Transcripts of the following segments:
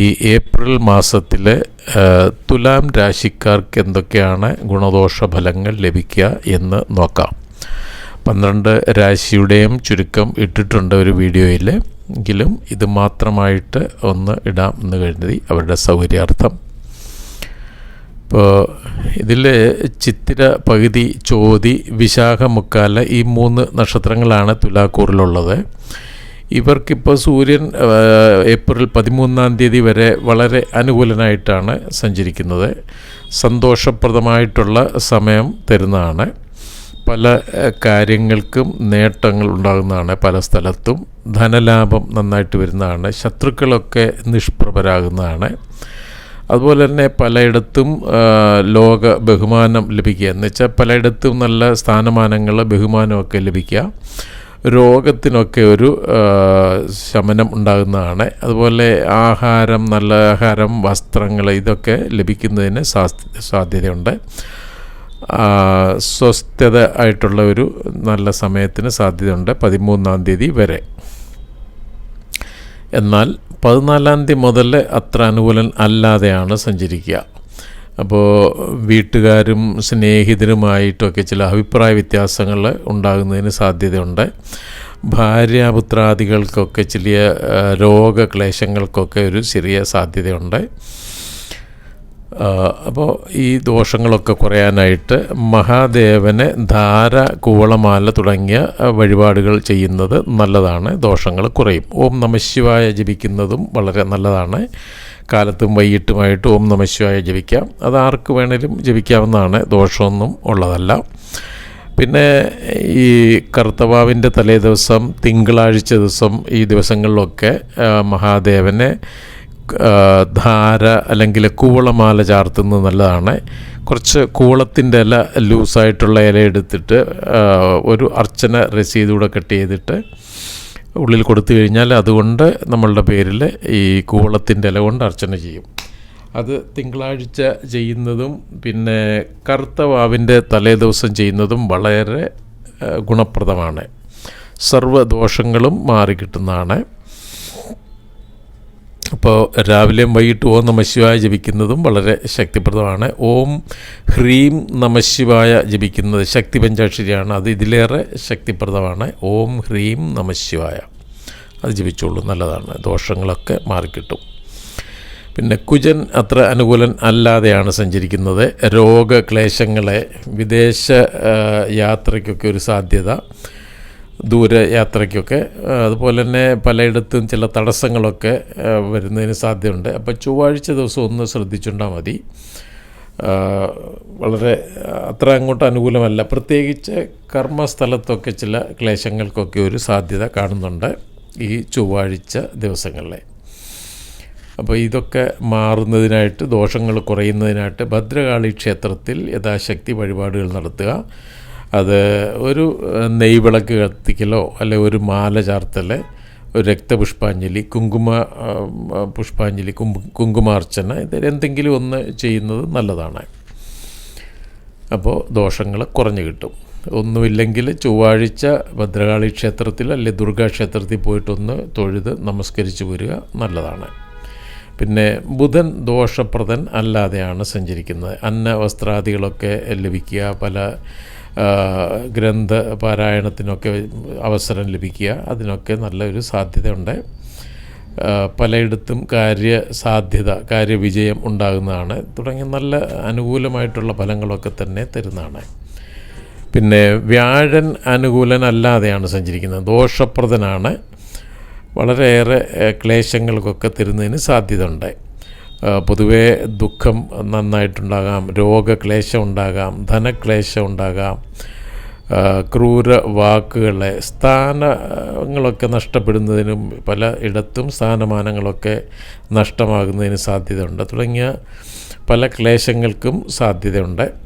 ഈ ഏപ്രിൽ മാസത്തിലെ തുലാം രാശിക്കാർക്ക് എന്തൊക്കെയാണ് ഗുണദോഷ ഫലങ്ങൾ ലഭിക്കുക എന്ന് നോക്കാം. പന്ത്രണ്ട് രാശിയുടെയും ചുരുക്കം ഇട്ടിട്ടുണ്ട് ഒരു വീഡിയോയിൽ എങ്കിലും ഇത് മാത്രമായിട്ട് ഒന്ന് ഇടാം എന്ന് കരുതി അവരുടെ സൗകര്യാർത്ഥം. ഇപ്പോൾ ഇതിൽ ചിത്തിര പകുതി ചോതി വിശാഖ മുക്കാല ഈ മൂന്ന് നക്ഷത്രങ്ങളാണ് തുലാക്കൂറിലുള്ളത്. ഇവർക്കിപ്പോൾ സൂര്യൻ ഏപ്രിൽ പതിമൂന്നാം തീയതി വരെ വളരെ അനുകൂലനായിട്ടാണ് സഞ്ചരിക്കുന്നത്. സന്തോഷപ്രദമായിട്ടുള്ള സമയം തരുന്നതാണ്. പല കാര്യങ്ങൾക്കും നേട്ടങ്ങൾ ഉണ്ടാകുന്നതാണ് പല സ്ഥലത്തും. ധനലാഭം നന്നായിട്ട് വരുന്നതാണ്. ശത്രുക്കളൊക്കെ നിഷ്പ്രഭരാകുന്നതാണ്. അതുപോലെ തന്നെ പലയിടത്തും ലോക ബഹുമാനം ലഭിക്കുക. എന്ന് വെച്ചാൽ പലയിടത്തും നല്ല സ്ഥാനമാനങ്ങൾ ബഹുമാനമൊക്കെ ലഭിക്കുക. രോഗത്തിനൊക്കെ ഒരു ശമനം ഉണ്ടാകുന്നതാണ്. അതുപോലെ ആഹാരം നല്ല ആഹാരം വസ്ത്രങ്ങൾ ഇതൊക്കെ ലഭിക്കുന്നതിന് സാധ്യതയുണ്ട്. സ്വസ്ഥത ആയിട്ടുള്ള ഒരു നല്ല സമയത്തിന് സാധ്യതയുണ്ട് പതിമൂന്നാം തീയതി വരെ. എന്നാൽ പതിനാലാം തീയതി മുതൽ അത്ര അനുകൂലൻ അല്ലാതെയാണ് സഞ്ചരിക്കുക. അപ്പോൾ വീട്ടുകാരും സ്നേഹിതരുമായിട്ടൊക്കെ ചില അഭിപ്രായ വ്യത്യാസങ്ങൾ ഉണ്ടാകുന്നതിന് സാധ്യതയുണ്ട്. ഭാര്യാപുത്രാദികൾക്കൊക്കെ ചില രോഗക്ലേശങ്ങൾക്കൊക്കെ ഒരു ചെറിയ സാധ്യതയുണ്ട്. അപ്പോൾ ഈ ദോഷങ്ങളൊക്കെ കുറയാനായിട്ട് മഹാദേവന് ധാര കൂവളമാല തുടങ്ങിയ വഴിപാടുകൾ ചെയ്യുന്നത് നല്ലതാണ്. ദോഷങ്ങൾ കുറയും. ഓം നമശിവായ ജപിക്കുന്നതും വളരെ നല്ലതാണ്. കാലത്തും വൈകിട്ടുമായിട്ട് ഓം നമശിവായ ജപിക്കാം. അത് ആർക്ക് വേണേലും ജപിക്കാവുന്നതാണ്. ദോഷമൊന്നും ഉള്ളതല്ല. പിന്നെ ഈ കർത്തവാവിന്റെ തലേ ദിവസം തിങ്കളാഴ്ച ദിവസം ഈ ദിവസങ്ങളിലൊക്കെ മഹാദേവനെ ധാര അല്ലെങ്കിൽ കൂവളമാല ചാർത്തുന്നത് നല്ലതാണ്. കുറച്ച് കൂവളത്തിന്റെ ഇല ലൂസായിട്ടുള്ള ഇല എടുത്തിട്ട് ഒരു അർച്ചന രസീതൂടെ കട്ട് ചെയ്തിട്ട് ഉള്ളിൽ കൊടുത്തു കഴിഞ്ഞാൽ അതുകൊണ്ട് നമ്മളുടെ പേരിൽ ഈ കൂവളത്തിന്റെ ഇല കൊണ്ട് അർച്ചന ചെയ്യും. അത് തിങ്കളാഴ്ച ചെയ്യുന്നതും പിന്നെ കറുത്ത വാവിന്റെ തലേ ദിവസം ചെയ്യുന്നതും വളരെ ഗുണപ്രദമാണ്. സർവദോഷങ്ങളും മാറിക്കിട്ടുന്നതാണ്. അപ്പോൾ രാവിലെയും വൈകിട്ട് ഓം നമശിവായ ജപിക്കുന്നതും വളരെ ശക്തിപ്രദമാണ്. ഓം ഹ്രീം നമശിവായ ജപിക്കുന്നത് ശക്തി പഞ്ചാക്ഷരിയാണ്. അത് ഇതിലേറെ ശക്തിപ്രദമാണ്. ഓം ഹ്രീം നമശിവായ അത് ജപിച്ചോളൂ നല്ലതാണ്. ദോഷങ്ങളൊക്കെ മാറിക്കിട്ടും. പിന്നെ കുജൻ അത്ര അനുകൂലൻ അല്ലാതെയാണ് സഞ്ചരിക്കുന്നത്. രോഗക്ലേശങ്ങളെ വിദേശ യാത്രയ്ക്കൊക്കെ ഒരു സാധ്യത. ദൂരയാത്രയ്ക്കൊക്കെ അതുപോലെ തന്നെ പലയിടത്തും ചില തടസ്സങ്ങളൊക്കെ വരുന്നതിന് സാധ്യതയുണ്ട്. അപ്പോൾ ചൊവ്വാഴ്ച ദിവസം ഒന്ന് ശ്രദ്ധിച്ചുണ്ടാൽ മതി. വളരെ അത്ര അങ്ങോട്ട് അനുകൂലമല്ല. പ്രത്യേകിച്ച് കർമ്മസ്ഥലത്തൊക്കെ ചില ക്ലേശങ്ങൾക്കൊക്കെ ഒരു സാധ്യത കാണുന്നുണ്ട് ഈ ചൊവ്വാഴ്ച ദിവസങ്ങളിലെ. അപ്പോൾ ഇതൊക്കെ മാറുന്നതിനായിട്ട് ദോഷങ്ങൾ കുറയുന്നതിനായിട്ട് ഭദ്രകാളി ക്ഷേത്രത്തിൽ യഥാശക്തി വഴിപാടുകൾ നടത്തുക. അത് ഒരു നെയ്വിളക്ക് കത്തിക്കലോ അല്ലെ ഒരു മാല ചാർത്തൽ ഒരു രക്തപുഷ്പാഞ്ജലി കുങ്കുമ പുഷ്പാഞ്ജലി കുങ്കുമാർച്ചന ഇത് എന്തെങ്കിലും ഒന്ന് ചെയ്യുന്നത് നല്ലതാണ്. അപ്പോൾ ദോഷങ്ങൾ കുറഞ്ഞു കിട്ടും. ഒന്നുമില്ലെങ്കിൽ ചൊവ്വാഴ്ച ഭദ്രകാളി ക്ഷേത്രത്തിൽ അല്ലെ ദുർഗാ ക്ഷേത്രത്തിൽ പോയിട്ടൊന്ന് തൊഴുത് നമസ്കരിച്ച് വരിക നല്ലതാണ്. പിന്നെ ബുധൻ ദോഷപ്രദൻ അല്ലാതെയാണ് സഞ്ചരിക്കുന്നത്. അന്ന വസ്ത്രാദികളൊക്കെ ലഭിക്കുക പല ഗ്രന്ഥ പാരായണത്തിനൊക്കെ അവസരം ലഭിക്കുക. അതിനൊക്കെ നല്ലൊരു സാധ്യതയുണ്ട്. പലയിടത്തും കാര്യ സാധ്യത കാര്യവിജയം ഉണ്ടാകുന്നതാണ്. തുടങ്ങിയ നല്ല അനുകൂലമായിട്ടുള്ള ഫലങ്ങളൊക്കെ തന്നെ തരുന്നതാണ്. പിന്നെ വ്യാഴൻ അനുകൂലനല്ലാതെയാണ് സഞ്ചരിക്കുന്നത്. ദോഷപ്രദനാണ്. വളരെയേറെ ക്ലേശങ്ങൾക്കൊക്കെ തരുന്നതിന് സാധ്യത ഉണ്ട് പൊതുവേ ദുഃഖം നന്നായിട്ടുണ്ടാകാം രോഗക്ലേശം ഉണ്ടാകാം ധനക്ലേശം ഉണ്ടാകാം ക്രൂര വാക്കുകളെ സ്ഥാനങ്ങളൊക്കെ നഷ്ടപ്പെടുന്നതിനും പല ഇടത്തും സ്ഥാനമാനങ്ങളൊക്കെ നഷ്ടമാകുന്നതിന് സാധ്യതയുണ്ട്. തുടങ്ങിയ പല ക്ലേശങ്ങൾക്കും സാധ്യതയുണ്ട്.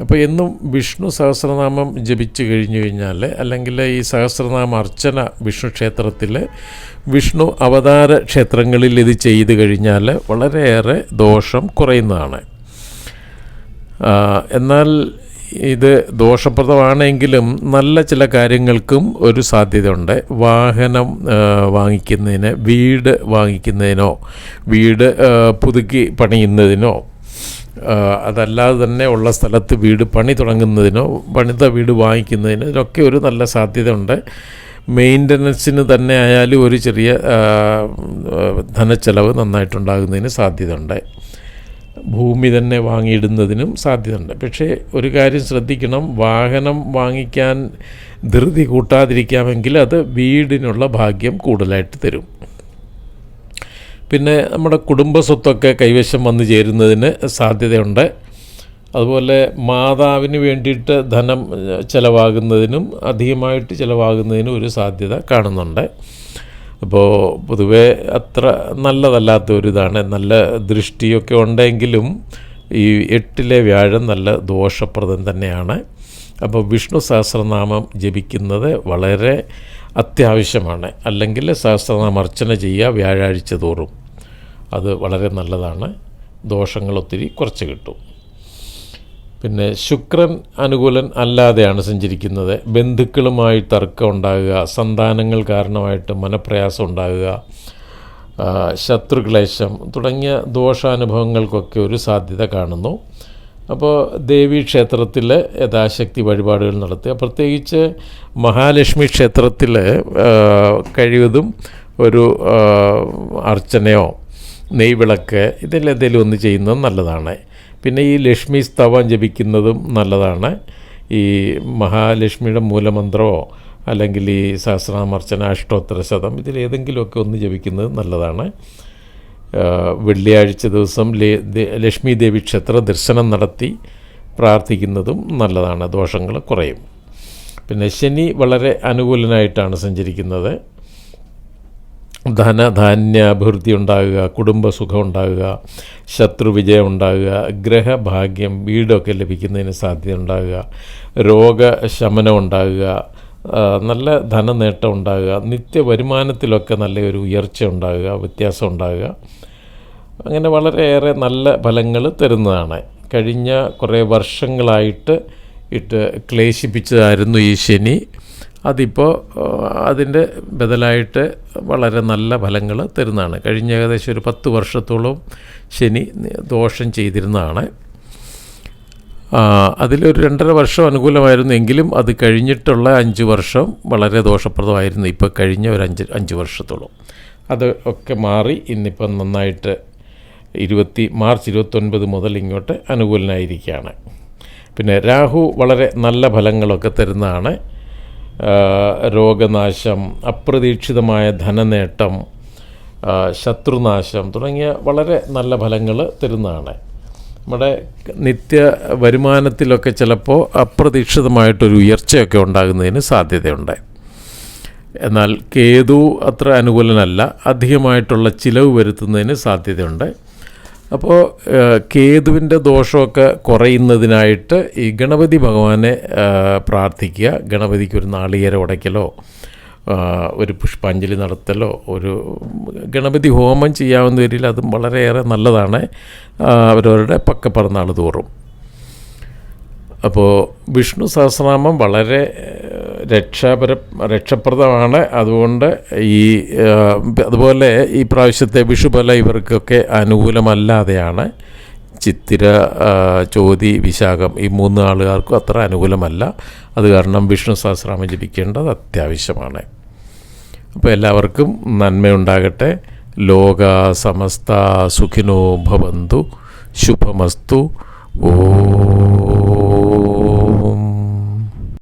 അപ്പോൾ എന്നും വിഷ്ണു സഹസ്രനാമം ജപിച്ചു കഴിഞ്ഞു കഴിഞ്ഞാൽ അല്ലെങ്കിൽ ഈ സഹസ്രനാമ അർച്ചന വിഷ്ണു ക്ഷേത്രത്തിൽ വിഷ്ണു അവതാര ക്ഷേത്രങ്ങളിൽ ഇത് ചെയ്തു കഴിഞ്ഞാൽ വളരെയേറെ ദോഷം കുറയുന്നതാണ്. എന്നാൽ ഇത് ദോഷപ്രദമാണെങ്കിലും നല്ല ചില കാര്യങ്ങൾക്കും ഒരു സാധ്യതയുണ്ട്. വാഹനം വാങ്ങിക്കുന്നതിന് വീട് വാങ്ങിക്കുന്നതിനോ വീട് പുതുക്കി പണിയുന്നതിനോ അതല്ലാതെ തന്നെ ഉള്ള സ്ഥലത്ത് വീട് പണി തുടങ്ങുന്നതിനോ പണിത വീട് വാങ്ങിക്കുന്നതിനോ ഇതിനൊക്കെ ഒരു നല്ല സാധ്യതയുണ്ട്. മെയിന്റനൻസിന് തന്നെ ആയാലും ഒരു ചെറിയ ധനച്ചെലവ് നന്നായിട്ടുണ്ടാകുന്നതിന് സാധ്യതയുണ്ട്. ഭൂമി തന്നെ വാങ്ങിയിടുന്നതിനും സാധ്യതയുണ്ട്. പക്ഷേ ഒരു കാര്യം ശ്രദ്ധിക്കണം. വാഹനം വാങ്ങിക്കാൻ ധൃതി കൂട്ടാതിരിക്കാമെങ്കിൽ അത് വീടിനുള്ള ഭാഗ്യം കൂടുതലായിട്ട് തരും. പിന്നെ നമ്മുടെ കുടുംബ സ്വത്തൊക്കെ കൈവശം വന്നു ചേരുന്നതിന് സാധ്യതയുണ്ട്. അതുപോലെ മാതാവിന് വേണ്ടിയിട്ട് ധനം ചിലവാകുന്നതിനും അധികമായിട്ട് ചിലവാകുന്നതിനും ഒരു സാധ്യത കാണുന്നുണ്ട്. അപ്പോൾ പൊതുവെ അത്ര നല്ലതല്ലാത്ത ഒരു നല്ല ദൃഷ്ടിയൊക്കെ ഉണ്ടെങ്കിലും ഈ എട്ടിലെ വ്യാഴം നല്ല ദോഷപ്രദം തന്നെയാണ്. അപ്പോൾ വിഷ്ണു സഹസ്രനാമം ജപിക്കുന്നത് വളരെ അത്യാവശ്യമാണ്. അല്ലെങ്കിൽ സഹസ്രനാമം അർച്ചന ചെയ്യുക വ്യാഴാഴ്ച തോറും അത് വളരെ നല്ലതാണ്. ദോഷങ്ങൾ ഒത്തിരി കുറച്ച് കിട്ടും. പിന്നെ ശുക്രൻ അനുകൂലൻ അല്ലാതെയാണ് സഞ്ചരിക്കുന്നത്. ബന്ധുക്കളുമായി തർക്കം ഉണ്ടാകുക സന്താനങ്ങൾ കാരണമായിട്ട് മനപ്രയാസം ഉണ്ടാകുക ശത്രുക്ലേശം തുടങ്ങിയ ദോഷാനുഭവങ്ങൾക്കൊക്കെ ഒരു സാധ്യത കാണുന്നു. അപ്പോൾ ദേവീ ക്ഷേത്രത്തിൽ യഥാശക്തി വഴിപാടുകൾ നടത്തുക പ്രത്യേകിച്ച് മഹാലക്ഷ്മി ക്ഷേത്രത്തിൽ കഴിവതും ഒരു അർച്ചനയോ നെയ്വിളക്ക് ഇതിലെന്തെങ്കിലും ഒന്ന് ചെയ്യുന്നത് നല്ലതാണ്. പിന്നെ ഈ ലക്ഷ്മി സ്തവം ജപിക്കുന്നതും നല്ലതാണ്. ഈ മഹാലക്ഷ്മിയുടെ മൂലമന്ത്രമോ അല്ലെങ്കിൽ ഈ സഹസ്രനാമർച്ചന അഷ്ടോത്തര ശതം ഇതിലേതെങ്കിലുമൊക്കെ ഒന്ന് ജപിക്കുന്നത് നല്ലതാണ്. വെള്ളിയാഴ്ച ദിവസം ലക്ഷ്മി ദേവി ക്ഷേത്ര ദർശനം നടത്തി പ്രാർത്ഥിക്കുന്നതും നല്ലതാണ് ദോഷങ്ങൾ കുറയും. പിന്നെ ശനി വളരെ അനുകൂലനായിട്ടാണ് സഞ്ചരിക്കുന്നത്. ധനധാന്യാഭിവൃദ്ധി ഉണ്ടാകുക കുടുംബസുഖം ഉണ്ടാകുക ശത്രുവിജയം ഉണ്ടാകുക ഗ്രഹഭാഗ്യം വീടൊക്കെ ലഭിക്കുന്നതിന് സാധ്യത ഉണ്ടാകുക രോഗശമനം ഉണ്ടാകുക നല്ല ധനനേട്ടം ഉണ്ടാകുക നിത്യ വരുമാനത്തിലൊക്കെ നല്ലൊരു ഉയർച്ച ഉണ്ടാകുക വ്യത്യാസം ഉണ്ടാകുക. അങ്ങനെ വളരെയേറെ നല്ല ഫലങ്ങൾ തരുന്നതാണ്. കഴിഞ്ഞ കുറേ വർഷങ്ങളായിട്ട് ഇട്ട് ക്ലേശിപ്പിച്ചതായിരുന്നു ഈ ശനി. അതിപ്പോൾ അതിന്റെ ബദലായിട്ട് വളരെ നല്ല ഫലങ്ങൾ തരുന്നതാണ്. കഴിഞ്ഞ ഏകദേശം ഒരു പത്ത് വർഷത്തോളം ശനി ദോഷം ചെയ്തിരുന്നതാണ്. അതിലൊരു രണ്ടര വർഷം അനുകൂലമായിരുന്നു. എങ്കിലും അത് കഴിഞ്ഞിട്ടുള്ള അഞ്ച് വർഷം വളരെ ദോഷപ്രദമായിരുന്നു. ഇപ്പോൾ കഴിഞ്ഞ ഒരു അഞ്ച് അഞ്ച് വർഷത്തോളം. അത് ഒക്കെ മാറി ഇന്നിപ്പം നന്നായിട്ട് ഇരുപത്തി മാർച്ച് ഇരുപത്തൊൻപത് മുതൽ ഇങ്ങോട്ട് അനുകൂലനായിരിക്കുകയാണ്. പിന്നെ രാഹു വളരെ നല്ല ഫലങ്ങളൊക്കെ തരുന്നതാണ്. രോഗനാശം അപ്രതീക്ഷിതമായ ധനനേട്ടം ശത്രുനാശം തുടങ്ങിയ വളരെ നല്ല ഫലങ്ങൾ തരുന്നതാണ്. നമ്മുടെ നിത്യ വരുമാനത്തിലൊക്കെ ചിലപ്പോൾ അപ്രതീക്ഷിതമായിട്ടൊരു ഉയർച്ചയൊക്കെ ഉണ്ടാകുന്നതിന് സാധ്യതയുണ്ട്. എന്നാൽ കേതു അത്ര അനുകൂലനല്ല അധികമായിട്ടുള്ള ചിലവ് വരുത്തുന്നതിന് സാധ്യതയുണ്ട്. അപ്പോൾ കേതുവിന്റെ ദോഷമൊക്കെ കുറയുന്നതിനായിട്ട് ഈ ഗണപതി ഭഗവാനെ പ്രാർത്ഥിക്കുക. ഗണപതിക്ക് ഒരു നാളികേരം ഉടയ്ക്കലോ ഒരു പുഷ്പാഞ്ജലി നടത്തലോ ഒരു ഗണപതി ഹോമം ചെയ്യാവുന്ന രീതിയിൽ അതും വളരെയേറെ നല്ലതാണ്. അവരവരുടെ പക്ക പക്കപ്പറന്നാൾ തോറും. അപ്പോൾ വിഷ്ണു സഹസ്രനാമം വളരെ രക്ഷാപര രക്ഷപ്രദമാണ്. അതുകൊണ്ട് ഈ അതുപോലെ ഈ പ്രാവശ്യത്തെ വിഷുബല ഇവർക്കൊക്കെ അനുകൂലമല്ലാതെയാണ്. ചിത്തിര ചോതി വിശാഖം ഈ മൂന്ന് ആളുകാർക്കും അത്ര അനുകൂലമല്ല. അത് കാരണം വിഷ്ണു സഹസ്രനാമം ജപിക്കേണ്ടത് അത്യാവശ്യമാണ്. അപ്പോൾ എല്ലാവർക്കും നന്മയുണ്ടാകട്ടെ. ലോക സമസ്ത സുഖിനോ ഭവന്തു. ശുഭമസ്തു. ഓ